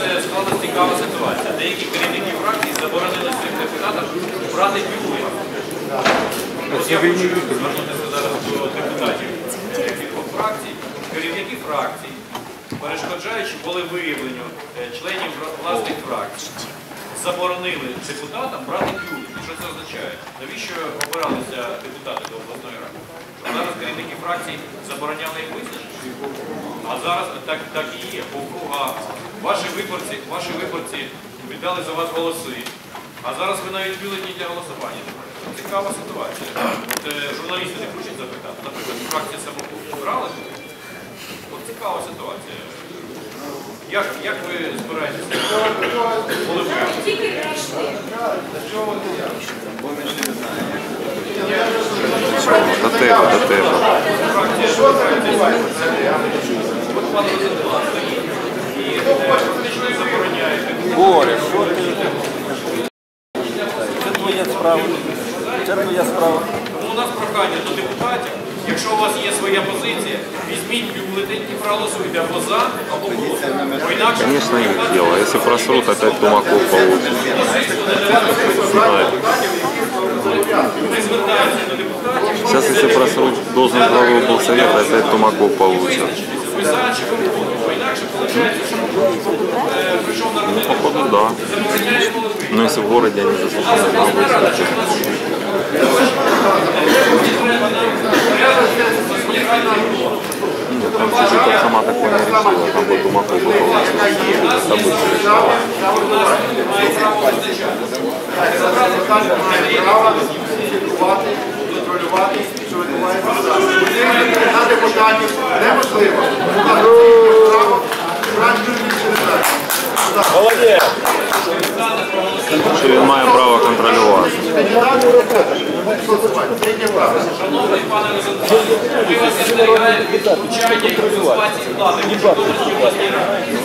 е, склалась цікава ситуація. Деякі керівники фракцій заборонили своїм депутатам брати бюлетені. Ось я хочу звернутися зараз до депутатів кількох фракцій, керівники фракцій, перешкоджаючи волевиявленню е, членів власних фракцій, заборонили депутатам брати бюлетені. Що це означає? Навіщо обиралися депутати до обласної ради? Зараз керівники фракцій забороняли їх визначити? А зараз так, так і є. По округах. Ваші виборці, ваші виборці віддали за вас голоси. А зараз ви навіть бюлетні для голосування. Цікава ситуація. От, е, журналісти не хочуть запитати. Наприклад, фракція самопоміч брали? От цікава ситуація. Як, як ви збираєтеся? Коли ви Тільки прийшли. До тебе, до тебе. от пан Розенблат должен главы был совет, опять Тумаков получит. ви за чи ви проти. Бо інакше виходить, що е, прийшов народний Походу, депутат, да. забороняє голови. Но если в городе они заслужили главы статус. Нет, там чуть-чуть сама такое не решила, там бы Тумаков бы получил. Это быстро решала. слідкувати, контролювати, що відбувається. На він має право контролювати. Шановний пане вас від втручання і консультації влади Житомирській обласній раді.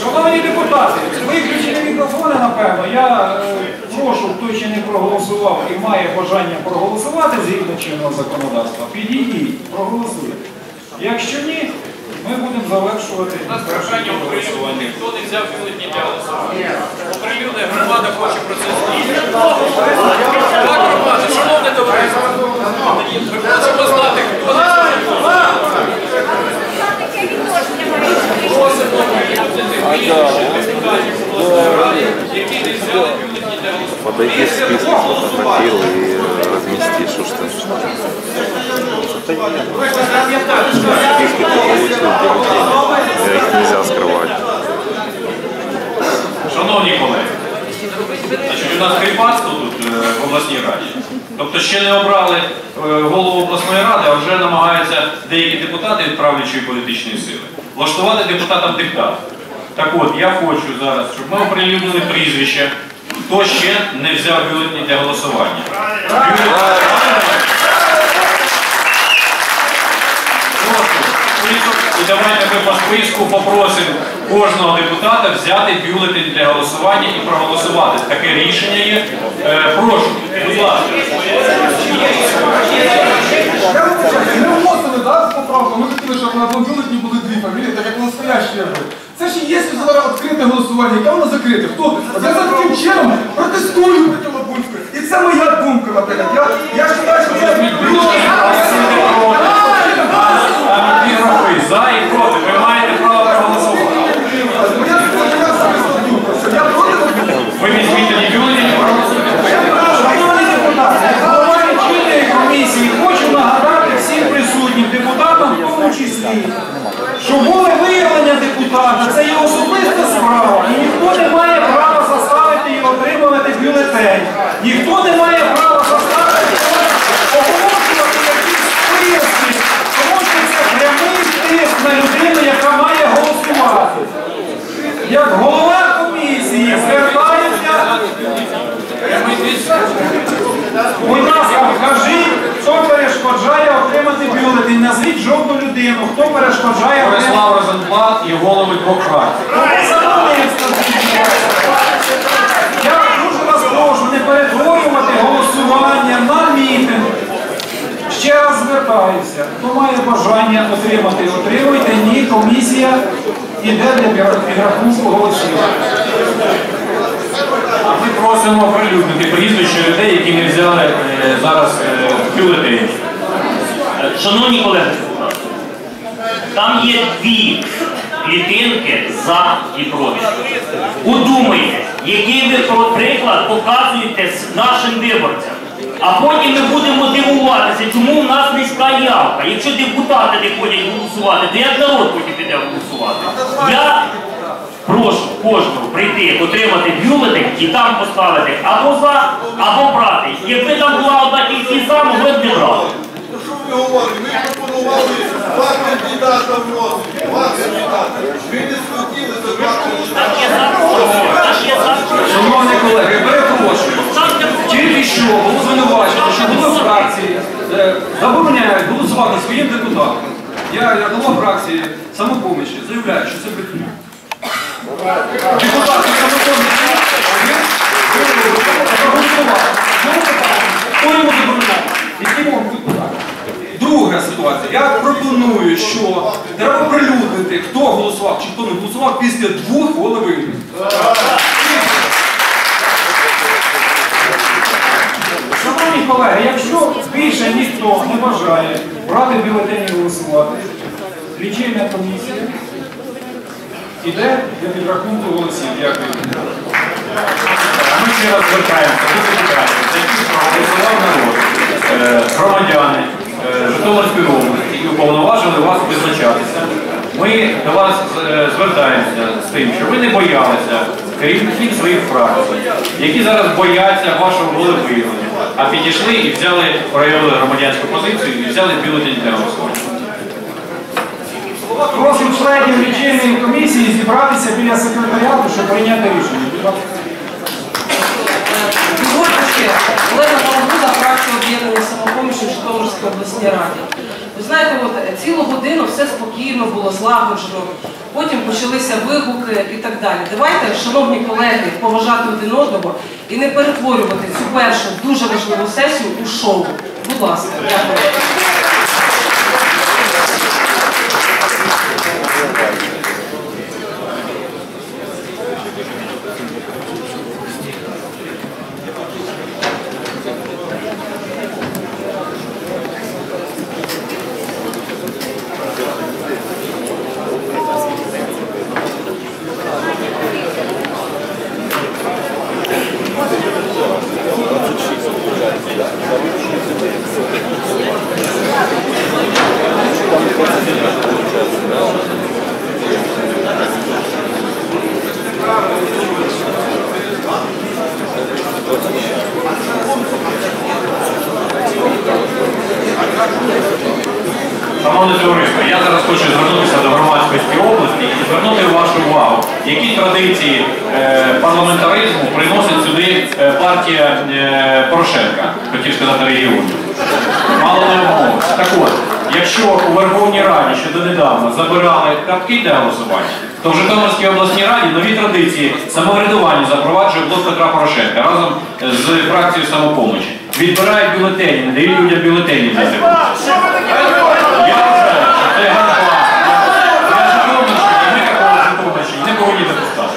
Шановні депутати, виключені мікрофони, напевно. Я е, прошу, хто ще не проголосував і має бажання проголосувати згідно чинного законодавства, підійдіть, проголосуйте. Якщо ні, ми будемо завершувати. У нас прохання оприлюднити, хто не взяв бюлетні для голосування. Оприлюднити, громада хоче про це знати. Ще не обрали е, голову обласної ради, а вже намагаються деякі депутати від правлячої політичної сили влаштувати депутатам диктат. Так от, я хочу зараз, щоб ми оприлюднили прізвище, хто ще не взяв бюлетні для голосування. Прошу, список, І давайте ми по списку попросимо кожного депутата взяти бюлетень для голосування і проголосувати. Таке рішення є. Е, прошу, будь ласка. Ми вносили да, поправку, ми хотіли, щоб на одному бюлетні були дві фамілії, так як настоящі робили. Це ж і є зараз відкрите голосування, яке воно закрите? Хто? Я за таким чином протестую. І це моя думка, наприклад. Я, я вважаю, що це Там дві групи за і проти. Ви маєте право проголосувати. моя моя особиста думка, що я проти Лабунської. Ви візьміть тоді бюлетень і проголосуйте. Шановні депутати, голова лічильної комісії хочу нагадати всім присутнім депутатам, в тому числі, що воле виявлення депутата це є особиста справа, і ніхто не має права заставити і отримувати бюлетень. Ніхто не має права заставити оголошувати якісь списки, тому що це прямий тиск на людину, яка має голосувати. Як голова комісії звертається Будь ласка, кажіть, хто перешкоджає отримати бюлетень. Назвіть жодну хто перешкоджає. Борислав Розенблат і голови двох фракцій. Я дуже вас прошу не перетворювати голосування на мітинг. Ще раз звертаюся, хто має бажання отримати, отримуйте. Ні, комісія іде для підрахунку голосів. А ми просимо оприлюднити прізвища людей, які не взяли е, зараз е, бюлетені. Шановні колеги, там є дві клітинки за і проти. Подумайте, який ви приклад показуєте нашим виборцям. А потім ми будемо дивуватися, чому в нас низька явка. Якщо депутати не ходять голосувати, то як народ потім піде голосувати? Я прошу кожного прийти, отримати бюлетень і там поставити або за, або брати. Якби там була одна кількість за, могли б не брати. Пропонували два кандидата вносити. Два кандидата. Ви не схотіли за два кандидата. Шановні колеги, перепрошую. Тільки що було звинувачено, що голова фракції е, забороняють голосувати своїм депутатам. Я, як голова фракції самопомочі, заявляю, що це брехня. Депутати самопомочі проголосували. Чому питання? Хто йому забороняє? Які можуть бути? Друга ситуація. Я пропоную, що треба прилюднити, хто голосував чи хто не голосував після двох волевиявлень. Шановні колеги, якщо більше ніхто не бажає брати бюлетені і голосувати, лічильна комісія іде для підрахунку голосів. Дякую. Ми ще раз звертаємося до депутатів, за які проголосував народ, громадяни Житомирської області і уповноважили вас визначатися. Ми до вас е, звертаємося з тим, що ви не боялися керівників своїх фракцій, які зараз бояться вашого волевиявлення, а підійшли і взяли, проявили громадянську позицію і взяли бюлетень для голосування. Прошу членів лічильної комісії зібратися біля секретаріату, щоб прийняти рішення. Будь ласка. Дозвольте ще, Олена Балагуда, фракція об'єднання самопомочі в Житомирській обласній раді. Ви знаєте, от е, цілу годину все спокійно було, злагоджено. Потім почалися вигуки і так далі. Давайте, шановні колеги, поважати один одного і не перетворювати цю першу дуже важливу сесію у шоу. Будь ласка, дякую. Шановне товариство, я зараз хочу звернутися до громадськості області і звернути вашу увагу, які традиції е, парламентаризму приносить сюди е, партія е, Порошенка, хотів сказати регіону. Мало не умов. Так от, якщо у Верховній Раді ще донедавна забирали картки для голосування, то в Житомирській обласній раді нові традиції самоврядування запроваджує блок Петра Порошенка разом з фракцією самопомочі. Відбирають бюлетені, не дають людям бюлетені для себе. Я вважаю, що це ганьба. Я Житомирщині, ми такого Житомирщині не повинні допускати.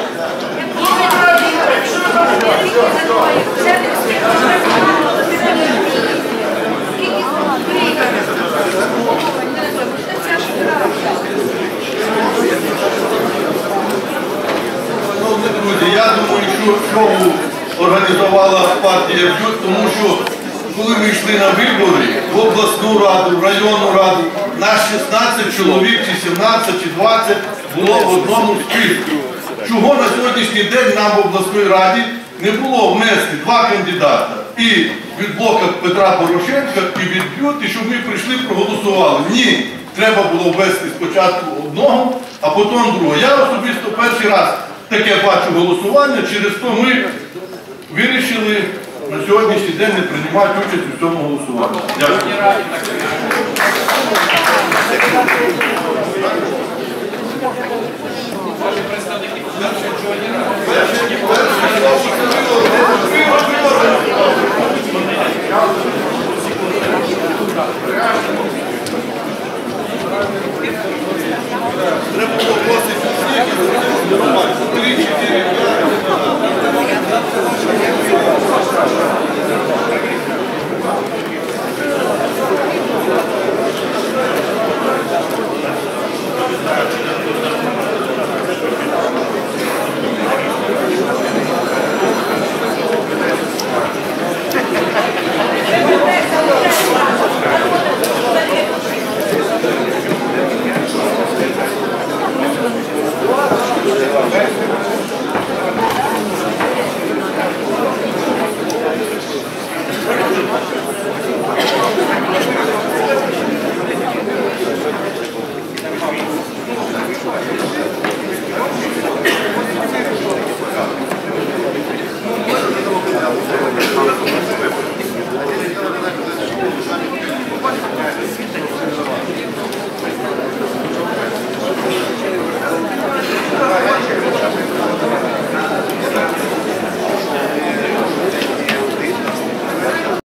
Шановні друзі, я думаю, що шоу організувала партія «Б'ют», тому що коли ми йшли на вибори в обласну раду, в районну раду, нас 16 чоловік, чи 17, чи 20 було в одному списку. Чого на сьогоднішній день нам в обласній раді не було внести два кандидата і від блока Петра Порошенка, і від «Б'ют», і щоб ми прийшли проголосували. Ні, треба було ввести спочатку одного, а потім другого. Я особисто перший раз таке бачу голосування, через то ми вирішили на сьогоднішній день не приймати участь у цьому голосуванні. Дякую.